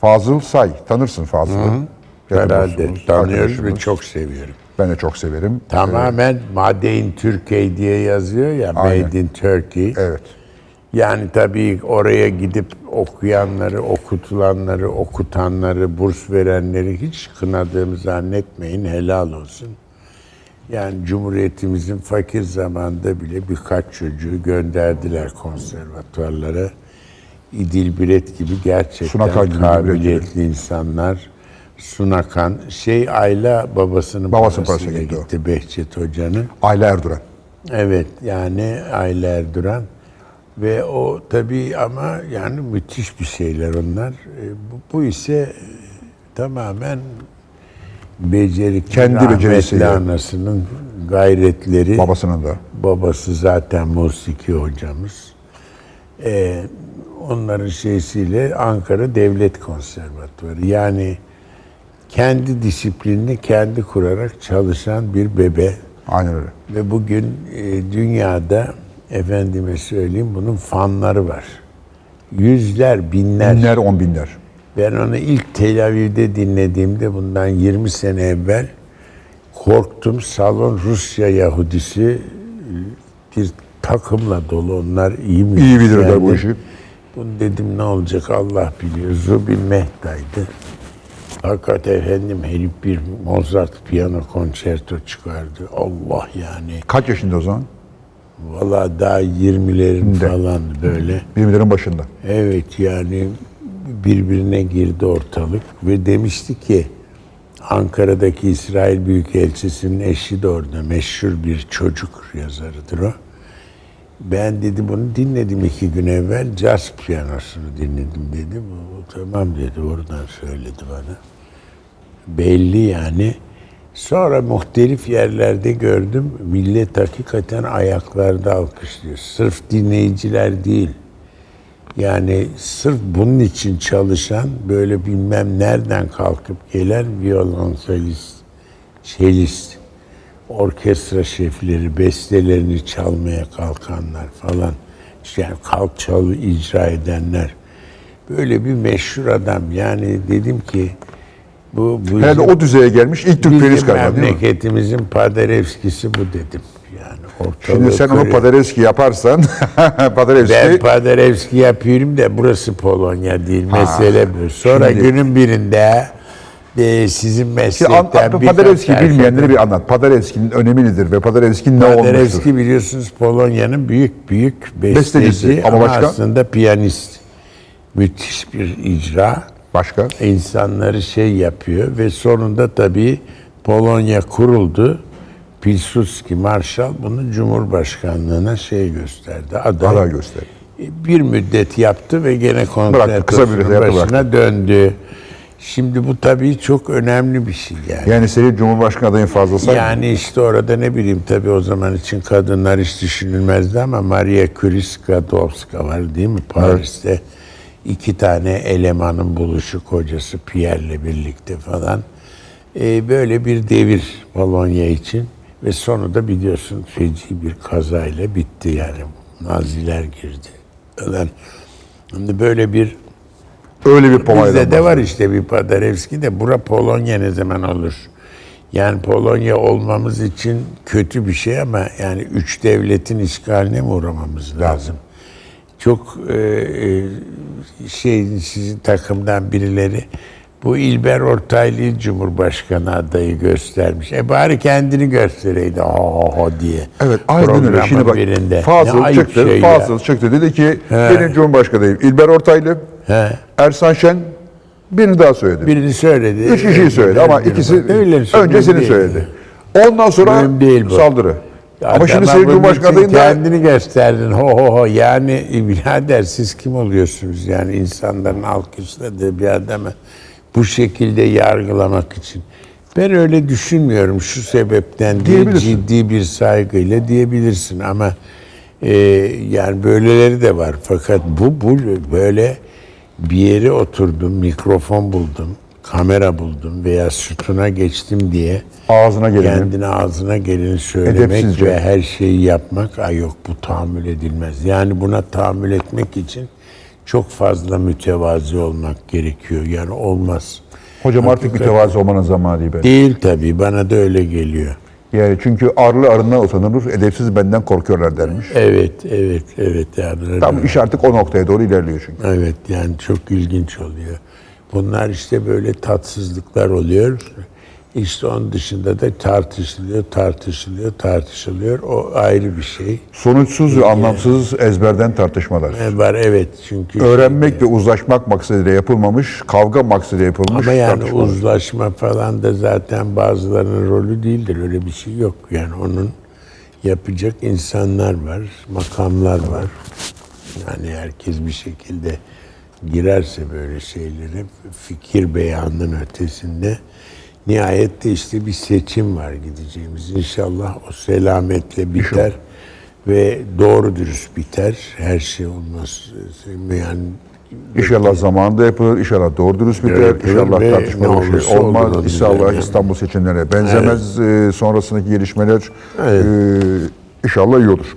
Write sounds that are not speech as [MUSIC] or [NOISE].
Fazıl Say. Tanırsın Fazıl'ı. Herhalde tanıyoruz ve çok seviyorum. Ben de çok severim. Tamamen Made in Turkey diye yazıyor ya, Aynen. Made in Turkey. Evet. Yani tabii oraya gidip okuyanları, okutulanları, okutanları, burs verenleri hiç kınadığımı zannetmeyin, helal olsun. Yani Cumhuriyetimizin fakir zamanda bile birkaç çocuğu gönderdiler konservatuvarlara. İdil Biret gibi gerçekten Sunakan gibi, Biret gibi. kabiliyetli insanlar. Sunakan, şey Ayla babasının Babasının parasıyla gitti gitti Behçet Hoca'nın. Ayla Erduran. Evet yani Ayla Erduran ve o tabii ama yani müthiş bir şeyler onlar. E, bu, bu ise e, tamamen becerikli Kendi becerisiyle. anasının gayretleri. Babasının da. Babası zaten musiki hocamız. Ee, onların şeysiyle Ankara Devlet Konservatuvarı. Yani kendi disiplinini kendi kurarak çalışan bir bebe. Aynen öyle. Ve bugün e, dünyada efendime söyleyeyim bunun fanları var. Yüzler, binler. Binler, on binler. Ben onu ilk Tel Aviv'de dinlediğimde bundan 20 sene evvel korktum. Salon Rusya Yahudisi bir takımla dolu. Onlar iyi mi? İyi bilirler bu işi. Bunu dedim ne olacak Allah biliyor. Zubin Mehta'ydı. Fakat efendim herif bir Mozart piyano konçerto çıkardı. Allah yani. Kaç yaşında o zaman? Valla daha 20'lerin falan böyle. Bilimlerin başında. Evet yani birbirine girdi ortalık ve demişti ki Ankara'daki İsrail Büyükelçisi'nin eşi de orada meşhur bir çocuk yazarıdır o. Ben dedi bunu dinledim iki gün evvel caz piyanosunu dinledim dedi. O, tamam dedi oradan söyledi bana. Belli yani. Sonra muhtelif yerlerde gördüm. Millet hakikaten ayaklarda alkışlıyor. Sırf dinleyiciler değil. Yani sırf bunun için çalışan böyle bilmem nereden kalkıp gelen violonselist, cellist, orkestra şefleri, bestelerini çalmaya kalkanlar falan. İşte yani kalk çal icra edenler. Böyle bir meşhur adam. Yani dedim ki bu, bu Herhalde o düzeye gelmiş ilk Türk piyanist bizim galiba değil mi? memleketimizin Paderewski'si bu dedim. Yani Şimdi sen onu. Paderewski yaparsan, [LAUGHS] Paderewski Ben Paderewski yapıyorum da burası Polonya değil. Mesele bu. Sonra şimdi- günün birinde e, sizin meslekten an, birkaç Paderewski bilmeyenleri bir anlat. Paderewski'nin önemi nedir ve Paderewski ne olmuştur? Paderewski biliyorsunuz Polonya'nın büyük büyük besteci Bestecisi ama, ama başka? aslında piyanist. Müthiş bir icra. Başka? insanları şey yapıyor ve sonunda tabii Polonya kuruldu. Pilsudski Marshall bunu Cumhurbaşkanlığına şey gösterdi. Aday, Aday gösterdi. Bir müddet yaptı ve gene bir yaptı, başına döndü. Şimdi bu tabii çok önemli bir şey yani. Yani senin Cumhurbaşkanı adayın fazla say. Yani işte orada ne bileyim tabii o zaman için kadınlar hiç düşünülmezdi ama Maria Curie Skłodowska var değil mi Paris'te? iki tane elemanın buluşu kocası Pierre'le birlikte falan. Ee, böyle bir devir Polonya için ve sonu da biliyorsun feci bir kazayla bitti yani. Naziler girdi. Şimdi böyle bir Öyle bir polaydan Bizde de var işte bir Paderewski de bura Polonya ne zaman olur? Yani Polonya olmamız için kötü bir şey ama yani üç devletin işgaline mi uğramamız lazım? Çok e, e, şey sizin takımdan birileri bu İlber Ortaylı'yı Cumhurbaşkanı adayı göstermiş. E bari kendini göstereydi ho ho diye. Evet aynen öyle. Şimdi bak birinde. Fazıl çıktı. şey ya. Fazıl çıktı. Dedi ki benim Cumhurbaşkanıyım. İlber Ortaylı, He. Ersan Şen birini daha söyledi. Birini söyledi. Üç kişiyi söyledi ama ikisi Öyle önce seni söyledi. Ondan sonra Mühim değil bu. saldırı. Ya ama şimdi tamam, senin bunun Cumhurbaşkanı için adayın da kendini gösterdin. Ho ho ho. Yani birader siz kim oluyorsunuz? Yani insanların alkışladığı bir adamı bu şekilde yargılamak için. Ben öyle düşünmüyorum şu sebepten diye ciddi bir saygıyla diyebilirsin ama e, yani böyleleri de var. Fakat bu, bu böyle bir yere oturdum, mikrofon buldum, kamera buldum veya sütuna geçtim diye ağzına geleni. kendine ağzına geleni söylemek Edepsizce. ve her şeyi yapmak ay yok bu tahammül edilmez. Yani buna tahammül etmek için çok fazla mütevazi olmak gerekiyor. Yani olmaz. Hocam artık mütevazı olmanın zamanı değil. bence. Değil tabii. Bana da öyle geliyor. Yani çünkü arlı arından utanılır, edepsiz benden korkuyorlar dermiş. Evet, evet, evet. Yani Tam iş artık o noktaya doğru ilerliyor çünkü. Evet yani çok ilginç oluyor. Bunlar işte böyle tatsızlıklar oluyor. İşte onun dışında da tartışılıyor, tartışılıyor, tartışılıyor. O ayrı bir şey. Sonuçsuz ve anlamsız ezberden tartışmalar. E, Var evet çünkü. Öğrenmek ve uzlaşmak maksadıyla yapılmamış, kavga maksadıyla yapılmış Ama yani tartışmalar. uzlaşma falan da zaten bazılarının rolü değildir. Öyle bir şey yok. Yani onun yapacak insanlar var, makamlar var. Yani herkes bir şekilde girerse böyle şeylere fikir beyanının ötesinde nihayette işte bir seçim var gideceğimiz. İnşallah o selametle biter ve doğru dürüst biter. Her şey olmaz. Yani İnşallah zamanında yapılır, inşallah doğru dürüst biter, Yapılır inşallah tartışmalı bir şey olmaz. İnşallah yani. İstanbul seçimlerine benzemez. Ee, sonrasındaki gelişmeler Evet. e, inşallah iyi olur.